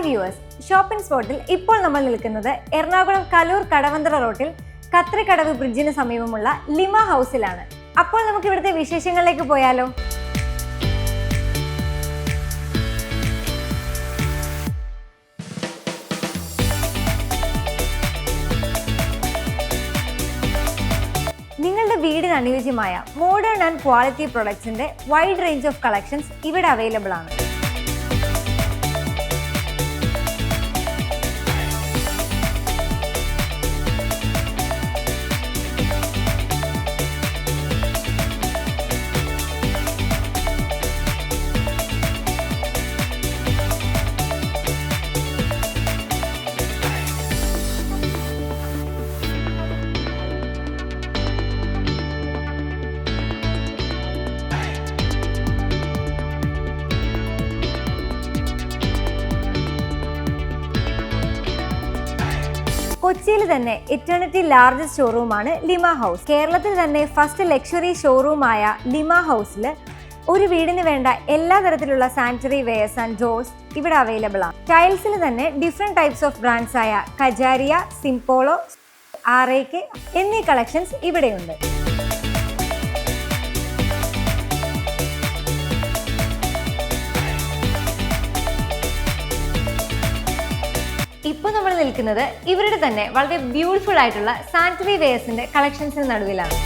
Viewers shopping സ്പോട്ടിൽ ഇപ്പോൾ നമ്മൾ നിൽക്കുന്നത് എറണാകുളം കലൂർ കടവന്തറ റോട്ടിൽ കത്രിക്കടവ് ബ്രിഡ്ജിന് സമീപമുള്ള ലിമ ഹൗസിലാണ് അപ്പോൾ നമുക്ക് ഇവിടുത്തെ വിശേഷങ്ങളിലേക്ക് പോയാലോ? നിങ്ങളുടെ വീടിന് അനുയോജ്യമായ മോഡേൺ ആൻഡ് ക്വാളിറ്റി പ്രൊഡക്ട്സിന്റെ വൈഡ് റേഞ്ച് ഓഫ് കളക്ഷൻസ് ഇവിടെ അവൈലബിൾ ആണ്. കൊച്ചിയിൽ തന്നെ ഇറ്റേണിറ്റി ലാർജസ്റ്റ് ഷോറൂമാണ് ലിമ ഹൗസ്. കേരളത്തിൽ തന്നെ ഫസ്റ്റ് ലക്ഷറി ഷോറൂമായ ലിമ ഹൗസിൽ ഒരു വീടിന് വേണ്ട എല്ലാ തരത്തിലുള്ള സാനിറ്ററി വെയർസ് ആൻഡ് ഡോസ് ഇവിടെ അവൈലബിൾ ആണ്. ടൈൽസിൽ തന്നെ ഡിഫറെന്റ് ടൈപ്സ് ഓഫ് ബ്രാൻഡ്സ് ആയ Kajaria Simpolo R A K എന്നീ കളക്ഷൻസ് ഇവിടെയുണ്ട്. ഇപ്പോൾ നമ്മൾ നിൽക്കുന്നത് ഇവരുടെ തന്നെ വളരെ ബ്യൂട്ടിഫുൾ ആയിട്ടുള്ള സാനിറ്ററി വെയർസിന്റെ കളക്ഷൻസിന് നടുവിലാണ്.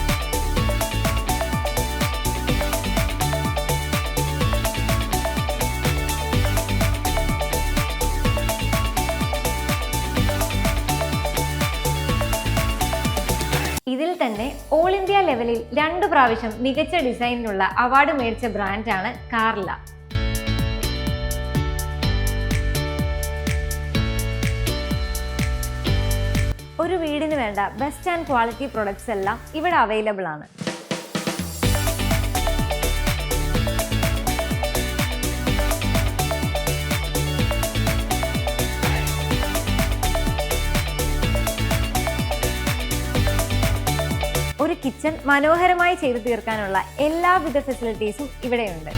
ഇതിൽ തന്നെ ഓൾ ഇന്ത്യ ലെവലിൽ രണ്ടു പ്രാവശ്യം മികച്ച ഡിസൈനിനുള്ള അവാർഡ് മേടിച്ച ബ്രാൻഡാണ് കാർല ഒരു വീടിന് വേണ്ട ബെസ്റ്റ് ആൻഡ് ക്വാളിറ്റി പ്രൊഡക്ട്സ് എല്ലാം ഇവിടെ അവൈലബിൾ ആണ്. ഒരു കിച്ചൺ മനോഹരമായി ചെയ്തു തീർക്കാനുള്ള എല്ലാവിധ ഫെസിലിറ്റീസും ഇവിടെയുണ്ട്.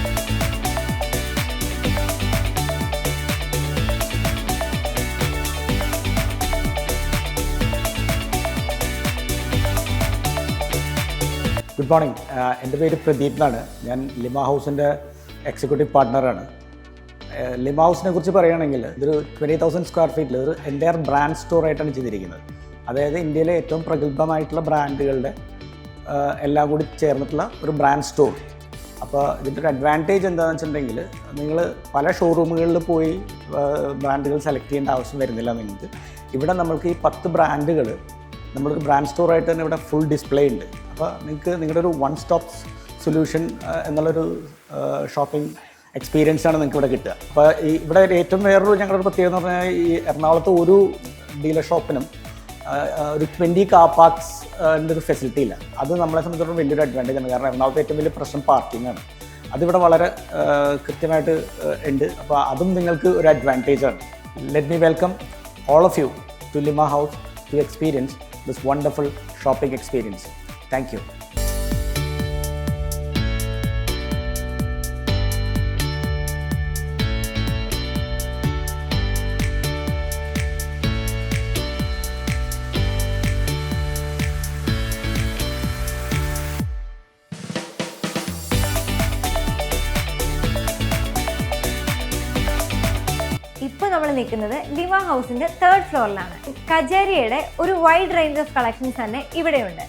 ഗുഡ് മോർണിംഗ് എന്റെ പേര് പ്രദീപ് എന്നാണ്. ഞാൻ ലിമ ഹൗസിന്റെ എക്സിക്യൂട്ടീവ് പാർട്ട്ണറാണ് ലിമ ഹൗസിനെ കുറിച്ച് പറയുകയാണെങ്കിൽ ഇതൊരു ട്വന്റി തൗസൻഡ് സ്ക്വയർ ഫീറ്റിൽ ഒരു എന്റെ ബ്രാൻഡ് സ്റ്റോർ ആയിട്ടാണ് ചെയ്തിരിക്കുന്നത്. അതായത് ഇന്ത്യയിലെ ഏറ്റവും പ്രഗത്ഭമായിട്ടുള്ള ബ്രാൻഡുകളുടെ എല്ലാം കൂടി ചേർന്നിട്ടുള്ള ഒരു ബ്രാൻഡ് സ്റ്റോർ അപ്പോൾ ഇതിന്റെ ഒരു അഡ്വാന്റേജ് എന്താണെന്ന് വെച്ചിട്ടുണ്ടെങ്കിൽ നിങ്ങൾ പല ഷോറൂമുകളിൽ പോയി ബ്രാൻഡുകൾ സെലക്ട് ചെയ്യേണ്ട ആവശ്യം വരുന്നില്ല നിങ്ങൾക്ക് ഇവിടെ നമ്മൾക്ക് ഈ പത്ത് ബ്രാൻഡുകൾ നമ്മളൊരു ബ്രാൻഡ് സ്റ്റോറായിട്ട് തന്നെ ഇവിടെ ഫുൾ ഡിസ്പ്ലേ ഉണ്ട്. അപ്പോൾ നിങ്ങൾക്ക് നിങ്ങളുടെ ഒരു വൺ സ്റ്റോപ്പ് സൊല്യൂഷൻ എന്നുള്ളൊരു ഷോപ്പിംഗ് എക്സ്പീരിയൻസ് ആണ് നിങ്ങൾക്ക് ഇവിടെ കിട്ടുക. അപ്പോൾ ഈ ഇവിടെ ഏറ്റവും വേറൊരു ഞങ്ങളുടെ പ്രത്യേകത എന്ന് പറഞ്ഞാൽ ഈ എറണാകുളത്ത് ഒരു ഡീലർ ഷോപ്പിനും ഒരു ട്വന്റി കാർ പാർക്സ് ഒരു ഫെസിലിറ്റി ഇല്ല. അത് നമ്മളെ സംബന്ധിച്ചിടത്തോളം വലിയൊരു അഡ്വാന്റേജ് ആണ്. കാരണം എറണാകുളത്ത് ഏറ്റവും വലിയ പ്രശ്നം പാർക്കിംഗ് ആണ്. അതിവിടെ വളരെ കൃത്യമായിട്ട് ഉണ്ട്. അപ്പോൾ അതും നിങ്ങൾക്ക് ഒരു അഡ്വാന്റേജ് ആണ്. Let me welcome all of you to Lima house to experience this wonderful shopping experience. Thank you. ഇപ്പൊ നമ്മൾ നിൽക്കുന്നത് ലിമ ഹൗസിന്റെ തേർഡ് ഫ്ലോറിലാണ് കജേരിയുടെ ഒരു വൈഡ് റേഞ്ച് ഓഫ് കളക്ഷൻസ് തന്നെ ഇവിടെയുണ്ട്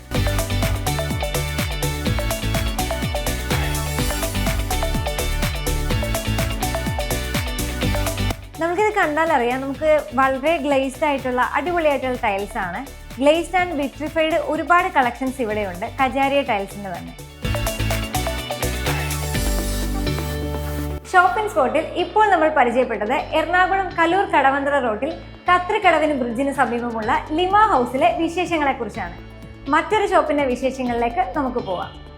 കണ്ടാൽ അറിയാം. നമുക്ക് വളരെ ഗ്ലേസ്ഡ് ആയിട്ടുള്ള അടിപൊളിയായിട്ടുള്ള ടൈൽസ് ആണ്. ഗ്ലേസ്ഡ് ആൻഡ് വിട്രിഫൈഡ് ഒരുപാട് കളക്ഷൻസ് ഇവിടെയുണ്ട്. കജാരിയ ടൈൽസിന്റെ തന്നെ. ഷോപ്പിംഗ് സ്പോട്ടിൽ ഇപ്പോൾ നമ്മൾ പരിചയപ്പെട്ടത് എറണാകുളം കലൂർ കടവന്തറ റോഡിൽ കത്രിക്കടവിന് ബ്രിഡ്ജിന് സമീപമുള്ള ലിമ ഹൗസിലെ വിശേഷങ്ങളെക്കുറിച്ചാണ്. മറ്റൊരു ഷോപ്പിന്റെ വിശേഷങ്ങളിലേക്ക് നമുക്ക് പോവാം.